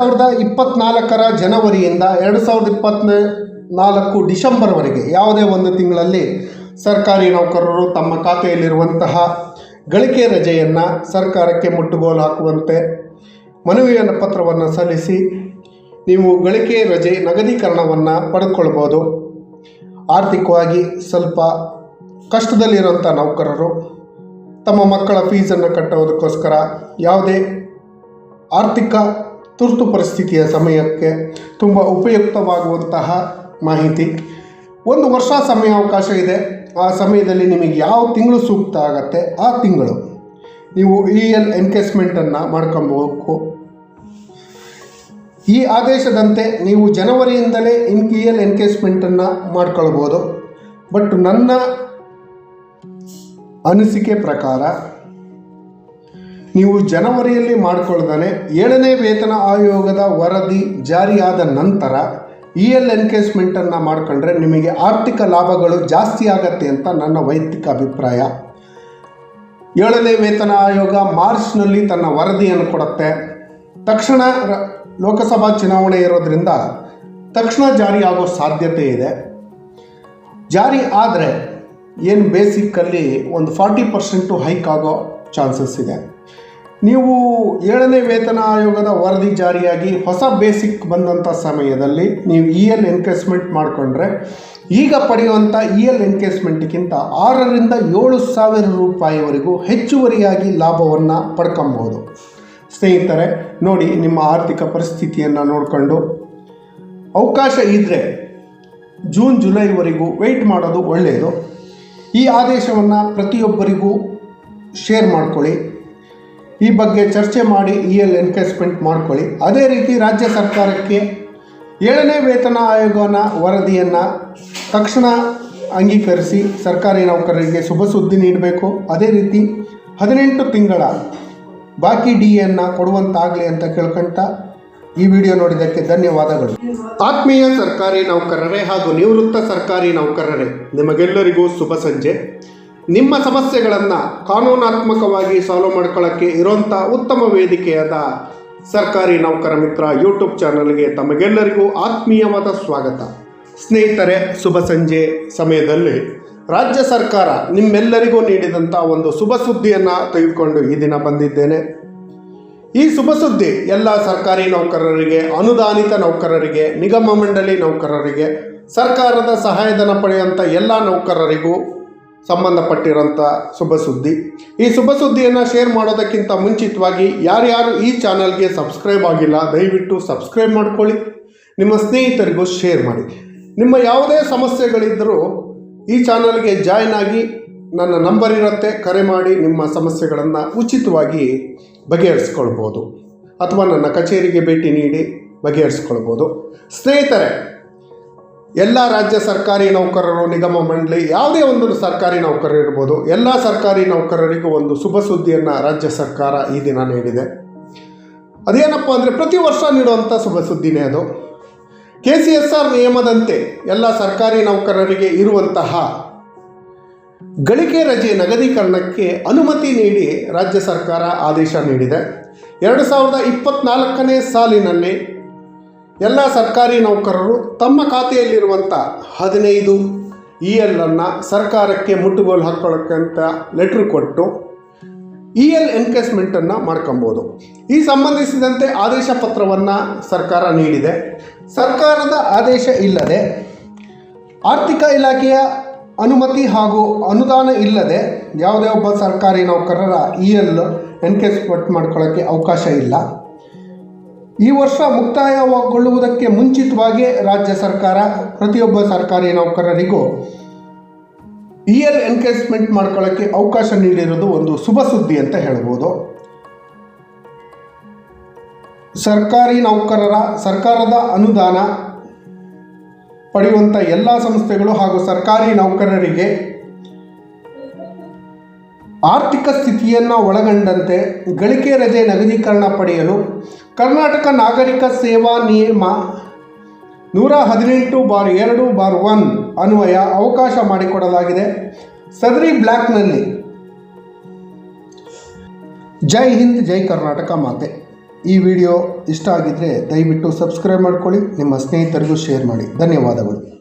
ಸಾವಿರದ ಇಪ್ಪತ್ನಾಲ್ಕರ ಜನವರಿಯಿಂದ ಎರಡು ಸಾವಿರದ ಇಪ್ಪತ್ನ ನಾಲ್ಕು ಡಿಸೆಂಬರ್ವರೆಗೆ ಯಾವುದೇ ಒಂದು ತಿಂಗಳಲ್ಲಿ ಸರ್ಕಾರಿ ನೌಕರರು ತಮ್ಮ ಖಾತೆಯಲ್ಲಿರುವಂತಹ ಗಳಿಕೆ ರಜೆಯನ್ನು ಸರ್ಕಾರಕ್ಕೆ ಮುಟ್ಟುಗೋಲು ಹಾಕುವಂತೆ ಮನವಿಯನ್ನು ಪತ್ರವನ್ನು ಸಲ್ಲಿಸಿ ನೀವು ಗಳಿಕೆ ರಜೆ ನಗದೀಕರಣವನ್ನು ಪಡೆದುಕೊಳ್ಬೋದು. ಆರ್ಥಿಕವಾಗಿ ಸ್ವಲ್ಪ ಕಷ್ಟದಲ್ಲಿರುವಂಥ ನೌಕರರು ತಮ್ಮ ಮಕ್ಕಳ ಫೀಸನ್ನು ಕಟ್ಟೋದಕ್ಕೋಸ್ಕರ ಯಾವುದೇ ಆರ್ಥಿಕ ತುರ್ತು ಪರಿಸ್ಥಿತಿಯ ಸಮಯಕ್ಕೆ ತುಂಬ ಉಪಯುಕ್ತವಾಗುವಂತಹ ಮಾಹಿತಿ. ಒಂದು ವರ್ಷ ಸಮಯಾವಕಾಶ ಇದೆ. ಆ ಸಮಯದಲ್ಲಿ ನಿಮಗೆ ಯಾವ ತಿಂಗಳು ಸೂಕ್ತ ಆಗತ್ತೆ? ಆ ತಿಂಗಳು. ನೀವು ಇ ಎಲ್ ಎನ್ಕೇಸ್ಮೆಂಟನ್ನು ಮಾಡ್ಕೊಬೇಕು ಈ ಆದೇಶದಂತೆ ನೀವು ಜನವರಿಯಿಂದಲೇ ಇನ್ ಇ ಎಲ್ ಎನ್ಕೇಸ್ಮೆಂಟನ್ನು ಮಾಡ್ಕೊಳ್ಬೋದು. ಬಟ್ ನನ್ನ ಅನಿಸಿಕೆ ಪ್ರಕಾರ ನೀವು ಜನವರಿಯಲ್ಲಿ ಮಾಡಿಕೊಳ್ಳದಾನೆ. ಏಳನೇ ವೇತನ ಆಯೋಗದ ವರದಿ ಜಾರಿಯಾದ ನಂತರ ಇ ಎಲ್ ಎನ್ಕೇಸ್ಮೆಂಟನ್ನು ಮಾಡ್ಕೊಂಡ್ರೆ ನಿಮಗೆ ಆರ್ಥಿಕ ಲಾಭಗಳು ಜಾಸ್ತಿ ಆಗತ್ತೆ ಅಂತ ನನ್ನ ವೈಯಕ್ತಿಕ ಅಭಿಪ್ರಾಯ. ಏಳನೇ ವೇತನ ಆಯೋಗ ಮಾರ್ಚ್ನಲ್ಲಿ ತನ್ನ ವರದಿಯನ್ನು ಕೊಡುತ್ತೆ. ತಕ್ಷಣ ಲೋಕಸಭಾ ಚುನಾವಣೆ ಇರೋದ್ರಿಂದ ತಕ್ಷಣ ಜಾರಿ ಆಗೋ ಸಾಧ್ಯತೆ ಇದೆ. ಜಾರಿ ಆದರೆ ಏನು ಬೇಸಿಕ್ಕಲ್ಲಿ ಒಂದು ಫಾರ್ಟಿ ಪರ್ಸೆಂಟು ಹೈಕ್ ಆಗೋ ಚಾನ್ಸಸ್ ಇದೆ. ನೀವು ಏಳನೇ ವೇತನ ಆಯೋಗದ ವರದಿ ಜಾರಿಯಾಗಿ ಹೊಸ ಬೇಸಿಕ್ ಬಂದಂಥ ಸಮಯದಲ್ಲಿ ನೀವು ಇ ಎಲ್ ಎನ್ಕೇಸ್ಮೆಂಟ್ ಮಾಡಿಕೊಂಡ್ರೆ ಈಗ ಪಡೆಯುವಂಥ ಇ ಎಲ್ ಎನ್ಕೇಸ್ಮೆಂಟ್ಗಿಂತ ಆರರಿಂದ ಏಳು ಸಾವಿರ ರೂಪಾಯಿವರೆಗೂ ಹೆಚ್ಚುವರಿಯಾಗಿ ಲಾಭವನ್ನು ಪಡ್ಕೊಬಹುದು ಸ್ನೇಹಿತರೆ, ನೋಡಿ ನಿಮ್ಮ ಆರ್ಥಿಕ ಪರಿಸ್ಥಿತಿಯನ್ನು ನೋಡಿಕೊಂಡು. ಅವಕಾಶ ಇದ್ದರೆ ಜೂನ್, ಜುಲೈವರೆಗೂ ವೆಯ್ಟ್ ಮಾಡೋದು ಒಳ್ಳೆಯದು ಈ ಆದೇಶವನ್ನು ಪ್ರತಿಯೊಬ್ಬರಿಗೂ ಶೇರ್ ಮಾಡ್ಕೊಳ್ಳಿ. ಈ ಬಗ್ಗೆ ಚರ್ಚೆ ಮಾಡಿ ಇ ಎಲ್ ಎನ್ಕೇಸ್ಮೆಂಟ್ ಮಾಡ್ಕೊಳ್ಳಿ. ಅದೇ ರೀತಿ ರಾಜ್ಯ ಸರ್ಕಾರಕ್ಕೆ ಏಳನೇ ವೇತನ ಆಯೋಗನ ವರದಿಯನ್ನು ತಕ್ಷಣ ಅಂಗೀಕರಿಸಿ ಸರ್ಕಾರಿ ನೌಕರರಿಗೆ ಶುಭ ಸುದ್ದಿ ನೀಡಬೇಕು. ಅದೇ ರೀತಿ ಹದಿನೆಂಟು ತಿಂಗಳ ಬಾಕಿ ಡಿ ಎನ್ನು ಕೊಡುವಂತಾಗಲಿ ಅಂತ ಕೇಳ್ಕೊಳ್ತಾ ಈ ವಿಡಿಯೋ ನೋಡಿದ್ದಕ್ಕೆ ಧನ್ಯವಾದಗಳು. ಆತ್ಮೀಯ ಸರ್ಕಾರಿ ನೌಕರರೇ ಹಾಗೂ ನಿವೃತ್ತ ಸರ್ಕಾರಿ ನೌಕರರೇ, ನಿಮಗೆಲ್ಲರಿಗೂ ಶುಭ ಸಂಜೆ. ನಿಮ್ಮ ಸಮಸ್ಯೆಗಳನ್ನು ಕಾನೂನಾತ್ಮಕವಾಗಿ ಸಾಲ್ವ್ ಮಾಡ್ಕೊಳ್ಳೋಕ್ಕೆ ಇರೋಂಥ ಉತ್ತಮ ವೇದಿಕೆಯಾದ ಸರ್ಕಾರಿ ನೌಕರ ಮಿತ್ರ ಯೂಟ್ಯೂಬ್ ಚಾನಲ್ಗೆ ತಮಗೆಲ್ಲರಿಗೂ ಆತ್ಮೀಯವಾದ ಸ್ವಾಗತ. ಸ್ನೇಹಿತರೆ, ಶುಭ ಸಂಜೆ ಸಮಯದಲ್ಲಿ ರಾಜ್ಯ ಸರ್ಕಾರ ನಿಮ್ಮೆಲ್ಲರಿಗೂ ನೀಡಿದಂಥ ಒಂದು ಶುಭ ಸುದ್ದಿಯನ್ನು ತೆಗೆದುಕೊಂಡು ಈ ದಿನ ಬಂದಿದ್ದೇನೆ. ಈ ಶುಭ ಸುದ್ದಿ ಎಲ್ಲ ಸರ್ಕಾರಿ ನೌಕರರಿಗೆ, ಅನುದಾನಿತ ನೌಕರರಿಗೆ, ನಿಗಮ ಮಂಡಳಿ ನೌಕರರಿಗೆ, ಸರ್ಕಾರದ ಸಹಾಯಧನ ಪಡೆಯುವಂಥ ಎಲ್ಲ ನೌಕರರಿಗೂ ಸಂಬಂಧಪಟ್ಟಿರೋಂಥ ಶುಭ ಸುದ್ದಿ ಈ ಶುಭ ಸುದ್ದಿಯನ್ನು ಶೇರ್ ಮಾಡೋದಕ್ಕಿಂತ ಮುಂಚಿತವಾಗಿ ಯಾರ್ಯಾರು ಈ ಚಾನಲ್ಗೆ ಸಬ್ಸ್ಕ್ರೈಬ್ ಆಗಿಲ್ಲ, ದಯವಿಟ್ಟು ಸಬ್ಸ್ಕ್ರೈಬ್ ಮಾಡ್ಕೊಳ್ಳಿ. ನಿಮ್ಮ ಸ್ನೇಹಿತರಿಗೂ ಶೇರ್ ಮಾಡಿ. ನಿಮ್ಮ ಯಾವುದೇ ಸಮಸ್ಯೆಗಳಿದ್ದರೂ ಈ ಚಾನಲ್ಗೆ ಜಾಯ್ನ್ ಆಗಿ ನನ್ನ ನಂಬರ್ ಇರುತ್ತೆ, ಕರೆ ಮಾಡಿ ನಿಮ್ಮ ಸಮಸ್ಯೆಗಳನ್ನು ಉಚಿತವಾಗಿ ಬಗೆಹರಿಸ್ಕೊಳ್ಬೋದು. ಅಥವಾ ನನ್ನ ಕಚೇರಿಗೆ ಭೇಟಿ ನೀಡಿ ಬಗೆಹರಿಸ್ಕೊಳ್ಬೋದು. ಸ್ನೇಹಿತರೆ ಎಲ್ಲ ರಾಜ್ಯ ಸರ್ಕಾರಿ ನೌಕರರು, ನಿಗಮ ಮಂಡಳಿ, ಯಾವುದೇ ಒಂದು ಸರ್ಕಾರಿ ನೌಕರರು ಇರ್ಬೋದು, ಎಲ್ಲ ಸರ್ಕಾರಿ ನೌಕರರಿಗೂ ಒಂದು ಶುಭ ಸುದ್ದಿಯನ್ನು ರಾಜ್ಯ ಸರ್ಕಾರ ಈ ದಿನ ನೀಡಿದೆ. ಅದೇನಪ್ಪ ಅಂದರೆ ಪ್ರತಿ ವರ್ಷ ನೀಡುವಂಥ ಶುಭ ಸುದ್ದಿನೇ ಅದು. ಕೆ ಸಿ ಎಸ್ ಆರ್ ನಿಯಮದಂತೆ ಎಲ್ಲ ಸರ್ಕಾರಿ ನೌಕರರಿಗೆ ಇರುವಂತಹ ಗಳಿಕೆ ರಜೆ ನಗದೀಕರಣಕ್ಕೆ ಅನುಮತಿ ನೀಡಿ ರಾಜ್ಯ ಸರ್ಕಾರ ಆದೇಶ ನೀಡಿದೆ. ಎರಡು ಸಾವಿರದ ಇಪ್ಪತ್ತ್ನಾಲ್ಕನೇ ಸಾಲಿನಲ್ಲಿ ಎಲ್ಲ ಸರ್ಕಾರಿ ನೌಕರರು ತಮ್ಮ ಖಾತೆಯಲ್ಲಿರುವಂಥ ಹದಿನೈದು ಇ ಎಲ್ಲನ್ನು ಸರ್ಕಾರಕ್ಕೆ ಮುಟ್ಟುಗೋಲು ಹಾಕ್ಕೊಳ್ಳೋಕ್ಕಂತ ಲೆಟ್ರ್ ಕೊಟ್ಟು ಇ ಎಲ್ ಎನ್ಕೇಸ್ಮೆಂಟನ್ನು ಮಾಡ್ಕೊಬೋದು. ಈ ಸಂಬಂಧಿಸಿದಂತೆ ಆದೇಶ ಪತ್ರವನ್ನು ಸರ್ಕಾರ ನೀಡಿದೆ. ಸರ್ಕಾರದ ಆದೇಶ ಇಲ್ಲದೆ ಆರ್ಥಿಕ ಇಲಾಖೆಯ ಅನುಮತಿ ಹಾಗೂ ಅನುದಾನ ಇಲ್ಲದೆ ಯಾವುದೇ ಒಬ್ಬ ಸರ್ಕಾರಿ ನೌಕರರ ಇ ಎಲ್ ಎನ್ಕೇಸ್ಮೆಂಟ್ ಮಾಡ್ಕೊಳ್ಳೋಕ್ಕೆ ಅವಕಾಶ ಇಲ್ಲ. ಈ ವರ್ಷ ಮುಕ್ತಾಯಗೊಳ್ಳುವುದಕ್ಕೆ ಮುಂಚಿತವಾಗಿ ರಾಜ್ಯ ಸರ್ಕಾರ, ಪ್ರತಿಯೊಬ್ಬ ಸರ್ಕಾರಿ ನೌಕರರಿಗೂ ಇ ಎಲ್ ಎನ್ಕೇಸ್ಮೆಂಟ್ ಮಾಡ್ಕೊಳ್ಳೋಕ್ಕೆ ಅವಕಾಶ ನೀಡಿರೋದು ಒಂದು ಶುಭ ಸುದ್ದಿ ಅಂತ ಹೇಳ್ಬೋದು. ಸರ್ಕಾರಿ ನೌಕರರ ಸರ್ಕಾರದ ಅನುದಾನ ಪಡೆಯುವಂಥ ಎಲ್ಲ ಸಂಸ್ಥೆಗಳು ಹಾಗೂ ಸರ್ಕಾರಿ ನೌಕರರಿಗೆ ಆರ್ಥಿಕ ಸ್ಥಿತಿಯನ್ನು ಒಳಗೊಂಡಂತೆ ಗಳಿಕೆ ರಜೆ ನಗದೀಕರಣ ಪಡೆಯಲು ಕರ್ನಾಟಕ ನಾಗರಿಕ ಸೇವಾ ನಿಯಮ ನೂರ ಹದಿನೆಂಟು ಬಾರ್ ಎರಡು ಬಾರ್ ಒನ್ ಅನ್ವಯ ಅವಕಾಶ ಮಾಡಿಕೊಡಲಾಗಿದೆ. ಸದರಿ ಬ್ಲ್ಯಾಕ್ನಲ್ಲಿ ಜೈ ಹಿಂದ್, ಜೈ ಕರ್ನಾಟಕ ಮಾತೆ. ಈ ವಿಡಿಯೋ ಇಷ್ಟ ಆಗಿದ್ದರೆ ದಯವಿಟ್ಟು ಸಬ್ಸ್ಕ್ರೈಬ್ ಮಾಡ್ಕೊಳ್ಳಿ, ನಿಮ್ಮ ಸ್ನೇಹಿತರಿಗೂ ಶೇರ್ ಮಾಡಿ. ಧನ್ಯವಾದಗಳು.